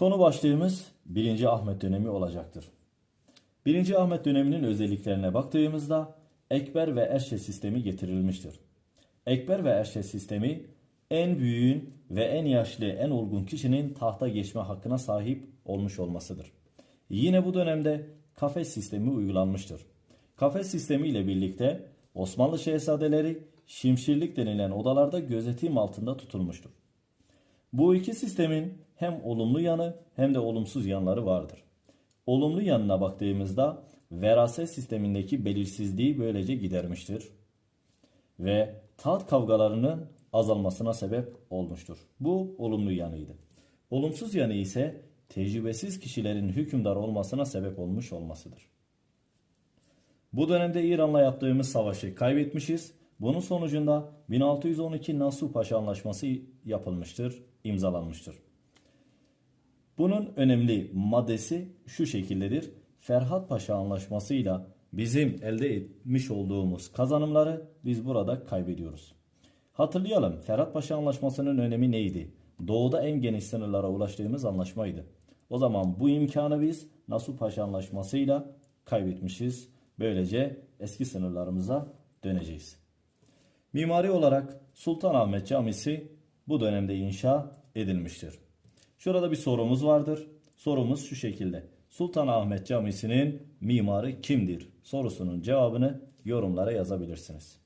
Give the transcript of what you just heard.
Konu başlığımız 1. Ahmet dönemi olacaktır. 1. Ahmet döneminin özelliklerine baktığımızda Ekber ve Erşe sistemi getirilmiştir. Ekber ve Erşe sistemi en büyüğün ve en yaşlı, en olgun kişinin tahta geçme hakkına sahip olmuş olmasıdır. Yine bu dönemde kafes sistemi uygulanmıştır. Kafes sistemi ile birlikte Osmanlı şehzadeleri şimşirlik denilen odalarda gözetim altında tutulmuştur. Bu iki sistemin hem olumlu yanı hem de olumsuz yanları vardır. Olumlu yanına baktığımızda veraset sistemindeki belirsizliği böylece gidermiştir ve taht kavgalarının azalmasına sebep olmuştur. Bu olumlu yanıydı. Olumsuz yanı ise tecrübesiz kişilerin hükümdar olmasına sebep olmuş olmasıdır. Bu dönemde İran'la yaptığımız savaşı kaybetmişiz. Bunun sonucunda 1612 Nasuh Paşa Anlaşması yapılmıştır, imzalanmıştır. Bunun önemli maddesi şu şekildedir. Ferhat Paşa Anlaşması'yla bizim elde etmiş olduğumuz kazanımları biz burada kaybediyoruz. Hatırlayalım Ferhat Paşa Anlaşması'nın önemi neydi? Doğuda en geniş sınırlara ulaştığımız anlaşmaydı. O zaman bu imkanı biz Nasuh Paşa Anlaşması'yla kaybetmişiz. Böylece eski sınırlarımıza döneceğiz. Mimari olarak Sultanahmet Camisi bu dönemde inşa edilmiştir. Şurada bir sorumuz vardır. Sorumuz şu şekilde. Sultanahmet Camisi'nin mimarı kimdir? Sorusunun cevabını yorumlara yazabilirsiniz.